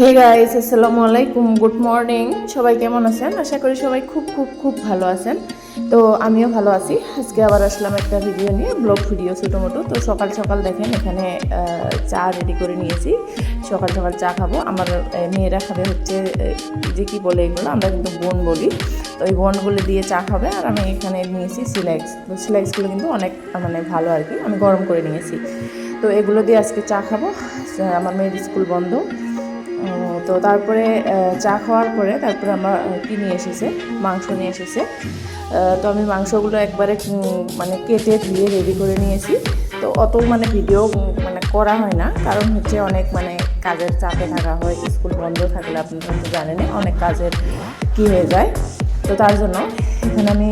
Hey guys আসসালামু আলাইকুম good morning সবাই কেমন আছেন? আশা করি সবাই খুব খুব খুব ভালো আছেন। তো আমিও ভালো আছি। আজকে আবার আসলাম একটা ভিডিও নিয়ে ব্লগ ভিডিও ছোটো মোটো তো সকাল সকাল দেখেন, এখানে চা রেডি করে নিয়েছি। সকাল সকাল চা খাব। আমার মেয়েরা খাবে হচ্ছে যে কি বলে এগুলো? আমরা কিন্তু বোন বলি। তো ওই বোনগুলো দিয়ে চা খাবে। আর আমি এখানে নিয়েছি সিলেক্স তো সিলেক্সগুলো কিন্তু অনেক মানে ভালো আর কি। আমি গরম করে নিয়েছি। তো এগুলো দিয়ে আজকে চা খাব। আমার মেয়ের স্কুল বন্ধ। তো তারপরে চা খাওয়ার পরে তারপরে আমার কি নিয়ে এসেছে, মাংস নিয়ে এসেছে। তো আমি মাংসগুলো একবারে মানে কেটে ধুয়ে রেডি করে নিয়েছি। তো অত মানে ভিডিও মানে করা হয় না। কারণ হচ্ছে অনেক মানে কাজের চাপে থাকা হয়, স্কুল বন্ধ থাকলে, আপনারা তো জানেন অনেক কাজের কি হয়ে যায়। তো তার জন্য এখানে আমি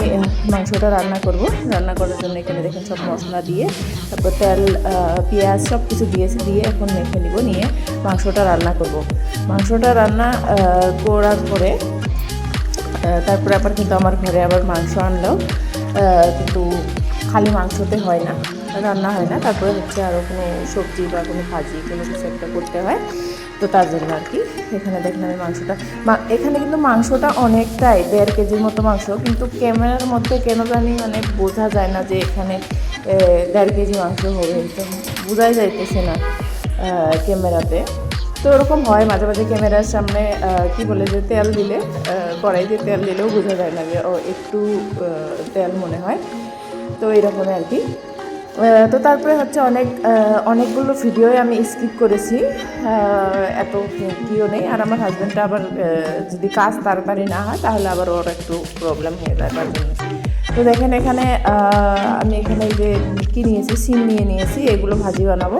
মাংসটা রান্না করব। রান্না করার জন্য এখানে দেখেন সব মশলা দিয়ে, তারপর তেল পেঁয়াজ সব কিছু দিয়েছি, দিয়ে এখন মেখে নিব, নিয়ে মাংসটা রান্না করব। মাংসটা রান্না করার পরে তারপরে আবার কিন্তু আমার ঘরে আবার মাংস আনলেও কিন্তু খালি মাংসতে হয় না, রান্না হয় না। তারপরে হচ্ছে আরও কোনো সবজি বা কোনো ভাজি, কোনো কিছু একটা করতে হয়। তো তার জন্য আর কি। এখানে দেখেন আমি মাংসটা। এখানে কিন্তু মাংসটা অনেকটাই, দেড় কেজির মতো মাংস, কিন্তু ক্যামেরার মধ্যে কেন জানি মানে বোঝা যায় না যে এখানে দেড় কেজি মাংস হবে। তো বোঝাই যাইতেছে না ক্যামেরাতে। তো ওরকম হয়, মাঝে মাঝে ক্যামেরার সামনে কি বলে যে তেল দিলে কড়াইতে তেল দিলেও বোঝা যায় না যে, ও, একটু তেল মনে হয়। তো এরকমই আর কি। তো তারপরে হচ্ছে অনেক অনেকগুলো ভিডিওই আমি স্কিপ করেছি। এত কিও নেই। আর আমার হাজব্যান্ডটা আবার যদি কাজ তাড়াতাড়ি না হয়, তাহলে আবার ওর একটু প্রবলেম হয়ে যায় তার জন্য। তো দেখেন এখানে আমি এখানে যে কি নিয়েছি, সিম নিয়ে নিয়েছি, এগুলো ভাজি বানাবো।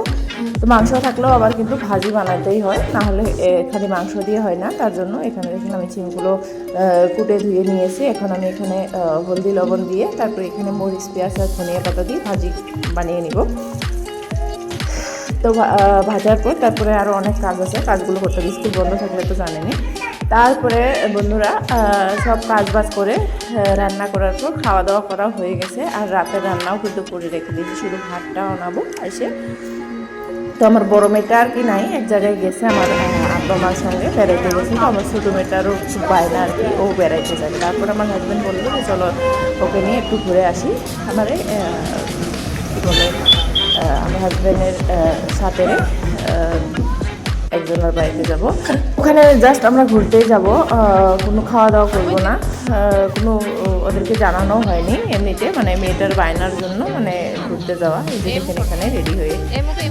তো মাংস থাকলেও আবার কিন্তু ভাজি বানাতেই হয় না হলে এ, খালি মাংস দিয়ে হয় না তার জন্য এখানে দেখুন আমি সিমগুলো আহ, কুটে ধুয়ে নিয়েছি। এখন আমি এখানে হলদি লবণ দিয়ে তারপরে এখানে মরিচ পেঁয়াজ আর ধনিয়া পাতা দিয়ে ভাজি বানিয়ে নিব। তো ভাজার পর তারপরে আরও অনেক কাজ আছে কাজগুলো করতে স্কুল বন্ধ থাকলে তো জানেনি তারপরে বন্ধুরা সব কাজ বাজ করে রান্না করার পর খাওয়া দাওয়া করা হয়ে গেছে। আর রাতের রান্নাও কিন্তু করে রেখে দিয়েছি শুধু ভাতটা আনাবো এসে তো আমার বড় মেয়েটা আর কি নাই, এক জায়গায় গেছে আমার আব্বা মার সঙ্গে বেড়াইতে গেছে। তো আমার ছোটো মেয়েটারও পায় বায়না আর কি, ও বেড়াইতে যাবে। তারপর আমার হাজব্যান্ড বলল যে, চলো ওকে নিয়ে একটু ঘুরে আসি। আমার কী বলে আমার হাজব্যান্ডের সাথে একজনের বাড়িতে যাব। ওখানে জাস্ট আমরা ঘুরতেই যাব কোনো খাওয়া দাওয়া করব না। কোনো, ওদেরকে জানানো হয়নি এমনিতে মানে মেয়েটার বায়নার জন্য মানে ঘুরতে যাওয়া। এই যে দেখেন এখানে রেডি হয়ে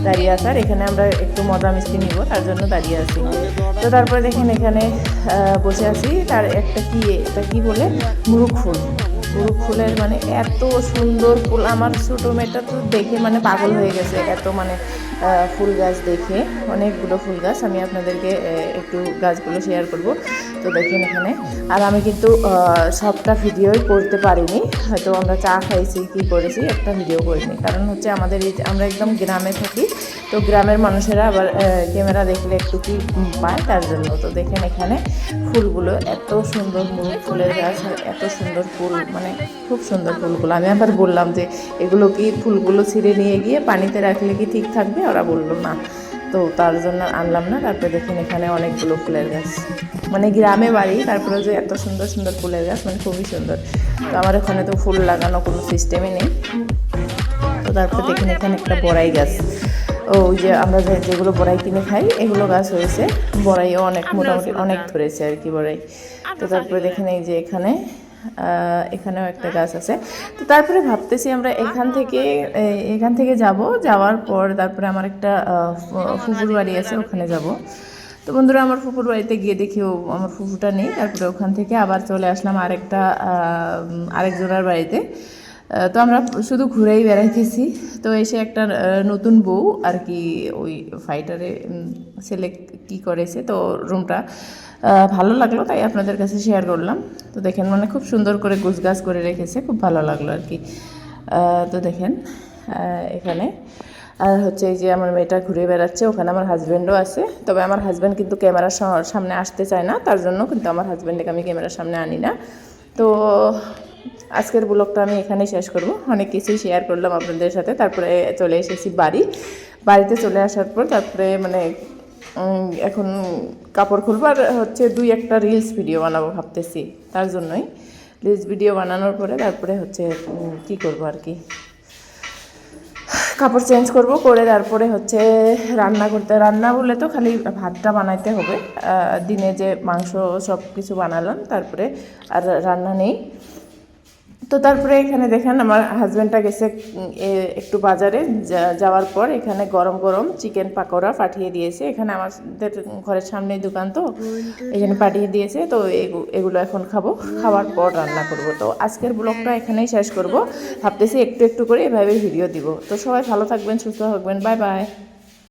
দাঁড়িয়ে আসার এখানে আমরা একটু মজা মিষ্টি নিব, তার জন্য দাঁড়িয়ে আছি। তো তারপরে দেখেন এখানে বসে আছি। তার একটা কি, এটা কি বলে? মুরুখ ফুল। মুরুখ ফুলের মানে এত সুন্দর ফুল। আমার ছোটো মেয়েটা তো দেখে মানে পাগল হয়ে গেছে। এত মানে ফুল গাছ দেখে, অনেকগুলো ফুল গাছ। আমি আপনাদেরকে একটু গাছগুলো শেয়ার করব। তো দেখেন এখানে। আর আমি কিন্তু সবটা ভিডিওই করতে পারিনি। হয়তো আমরা চা খাইছি, কি করেছি, একটা ভিডিও করিনি। কারণ হচ্ছে আমাদের আমরা একদম গ্রামে থাকি। তো গ্রামের মানুষেরা আবার ক্যামেরা দেখলে একটু কি পায়, তার জন্য তো দেখেন এখানে ফুলগুলো এত সুন্দর ফুল ফুলের গাছ এত সুন্দর ফুল মানে খুব সুন্দর ফুলগুলো। আমি আবার বললাম যে, এগুলো কি ফুলগুলো ছিঁড়ে নিয়ে গিয়ে পানিতে রাখলে কি ঠিক থাকবে? ওরা বলল, না। তো তার জন্য আনলাম না, তারপরে দেখেন এখানে অনেকগুলো ফুলের গাছ। মানে গ্রামে বাড়ি তারপরে যে এত সুন্দর সুন্দর ফুলের গাছ মানে খুবই সুন্দর। তো আমার এখানে তো ফুল লাগানো কোনো সিস্টেমই নেই। তো তারপর দেখেন এখানে একটা বড়াই গাছ। ওই যে আমরা যেগুলো বড়াই কিনে খাই এগুলো গাছ হয়েছে। বড়াইও অনেক মোটামুটি অনেক ধরেছে আর কি বড়াই। তো তারপরে দেখে নেই যে এখানে এখানেও একটা গাছ আছে। তো তারপরে ভাবতেছি আমরা এখান থেকে এখান থেকে যাব। যাওয়ার পর তারপরে আমার একটা আহ, ফু- ফুফুর বাড়ি আছে ওখানে যাব। তো বন্ধুরা আমার ফুফুর বাড়িতে গিয়ে দেখি ও আমার ফুফুটা নেই। তারপরে ওখান থেকে আবার চলে আসলাম আরেকটা আহ, আরেকজনের বাড়িতে। তো আমরা শুধু ঘুরেই বেড়াইতেছি। তো এসে একটা নতুন বউ আর কি ওই ফাইটারে ছেলে কি করেছে। তো রুমটা ভালো লাগল, তাই আপনাদের কাছে শেয়ার করলাম। তো দেখেন মানে খুব সুন্দর করে গুছগাছ করে রেখেছে, খুব ভালো লাগল আর কি। তো দেখেন এখানে। আর হচ্ছে এই যে আমার মেয়েটা ঘুরে বেড়াচ্ছে, ওখানে আমার হাজব্যান্ডও আছে। তবে আমার হাজব্যান্ড কিন্তু ক্যামেরার সামনে আসতে চায় না, তার জন্য কিন্তু আমার হাজব্যান্ডকে আমি ক্যামেরার সামনে আনি না। তো আজকের ব্লগটা আমি এখানেই শেষ করব। অনেক কিছুই শেয়ার করলাম আপনাদের সাথে। তারপরে চলে এসেছি বাড়ি। বাড়িতে চলে আসার পর তারপরে মানে এখন কাপড় খুলবো আর হচ্ছে দুই একটা রিলস ভিডিও বানাবো ভাবতেছি, তার জন্যই। রিলস ভিডিও বানানোর পরে তারপরে হচ্ছে কি করব আর কি? কাপড় চেঞ্জ করব, করে তারপরে হচ্ছে রান্না করতে, রান্না বলে তো খালি ভাতটা বানাইতে হবে। দিনে যে মাংস সব কিছু বানালাম, তারপরে আর রান্না নেই। তো তারপরে এখানে দেখেন আমার হাজব্যান্ডটা গেছে একটু বাজারে যাওয়ার পর এখানে গরম গরম চিকেন পাকোড়া পাঠিয়ে দিয়েছে। এখানে আমাদের ঘরের সামনেই দোকান তো, এখানে পাঠিয়ে দিয়েছে। তো এগু- এগুলো এখন খাব, খাওয়ার পর রান্না করব। তো আজকের ব্লগটা এখানেই শেষ করব। ভাবতেছি একটু একটু করে এভাবে ভিডিও দিব। তো সবাই ভালো থাকবেন, সুস্থ থাকবেন। Bye bye